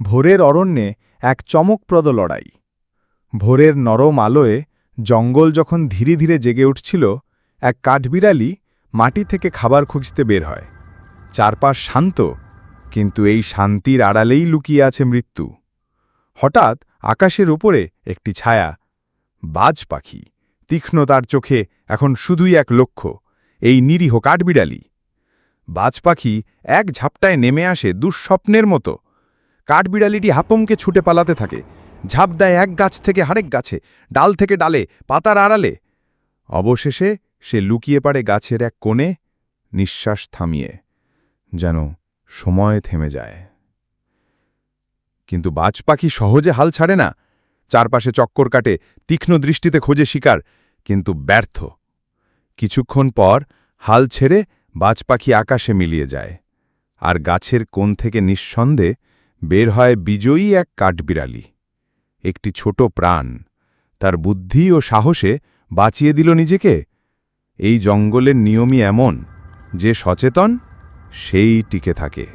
ভোরের অরণ্যে এক চমকপ্রদ লড়াই। ভোরের নরম আলোয়ে জঙ্গল যখন ধীরে ধীরে জেগে উঠছিল, এক কাঠবিড়ালি মাটি থেকে খাবার খুঁজতে বের হয়। চারপাশ শান্ত, কিন্তু এই শান্তির আড়ালেই লুকিয়ে আছে মৃত্যু। হঠাৎ আকাশের উপরে একটি ছায়া, বাজ পাখি, তীক্ষ্ণ তার চোখে এখন শুধুই এক লক্ষ্য, এই নিরীহ কাঠবিড়ালি। বাজ পাখি এক ঝাপটায় নেমে আসে দুঃস্বপ্নের মতো কাঠবিড়ালিটি হাপমকে ছুটে পালাতে থাকে। ঝাঁপ দেয় এক গাছ থেকে আরেক গাছে, ডাল থেকে ডালে, পাতার আড়ালে। অবশেষে সে লুকিয়ে পারে গাছের এক কোণে, নিঃশ্বাস থামিয়ে, যেন সময় থেমে যায়। কিন্তু বাজ পাখি সহজে হাল ছাড়ে না। চারপাশে চক্কর কাটে, তীক্ষ্ণ দৃষ্টিতে খোঁজে শিকার, কিন্তু ব্যর্থ। কিছুক্ষণ পর হাল ছেড়ে বাজ পাখি আকাশে মিলিয়ে যায়, আর গাছের কোণ থেকে নিঃসন্দেহে বের হয় বিজয়ী এক কাঠবিড়ালি। একটি ছোট প্রাণ। তার বুদ্ধি ও সাহসে বাঁচিয়ে দিল নিজেকে। এই জঙ্গলের নিয়মই এমন, যে সচেতন, সেই টিকে থাকে।